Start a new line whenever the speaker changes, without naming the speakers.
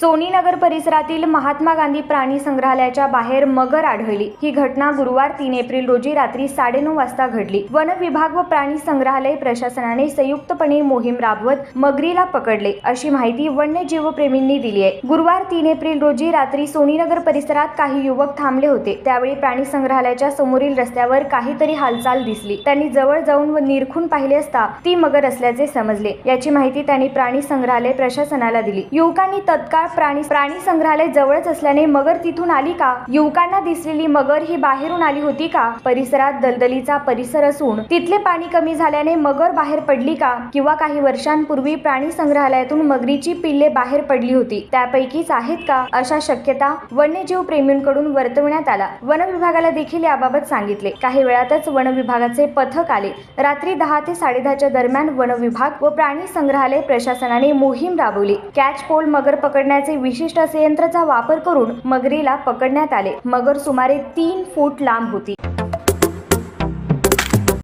सोनीनगर परिसरातील महात्मा गांधी प्राणी संग्रहालयाच्या बाहेर मगर आढळली. ही घटना गुरुवार तीन एप्रिल रोजी रात्री साडेनऊ वाजता घडली. वन विभाग व प्राणी संग्रहालय प्रशासनाने संयुक्तपणे मोहीम राबवत मगरीला पकडले अशी माहिती वन्यजीवप्रेमींनी दिली आहे. गुरुवार तीन एप्रिल रोजी रात्री सोनीनगर परिसरात काही युवक थांबले होते. त्यावेळी प्राणी संग्रहालयाच्या समोरील रस्त्यावर काहीतरी हालचाल दिसली. त्यांनी जवळ जाऊन व निरखून पाहिले असता ती मगर असल्याचे समजले. याची माहिती त्यांनी प्राणी संग्रहालय प्रशासनाला दिली. युवकांनी तत्काळ प्राणी प्राणी संग्रहालय जवळच असल्याने मगर तिथून आली का? युवकांना दिसलेली मगर ही बाहेरून आली होती का? परिसरात दलदलीचा परिसर असून तिथले पाणी कमी झाल्याने मगर बाहेर पडली का? किंवा काही वर्षांपूर्वी प्राणी संग्रहालयातून मगरीची पिल्ले बाहेर पडली होती त्यापैकीच आहेत का? अशा शक्यता वन्यजीव प्रेमींकडून वर्तवण्यात आला. वन विभागाला देखील याबाबत सांगितले. काही वेळातच वन विभागाचे पथक आले. रात्री दहा ते साडेदहाच्या दरम्यान वन विभाग व प्राणी संग्रहालय प्रशासनाने मोहीम राबवली. कॅच पोल मगर पकडण्यात पकडण्याचे विशिष्ट असे यंत्राचा वापर करून मगरीला पकडण्यात आले. मगर सुमारे तीन फूट लांब होती.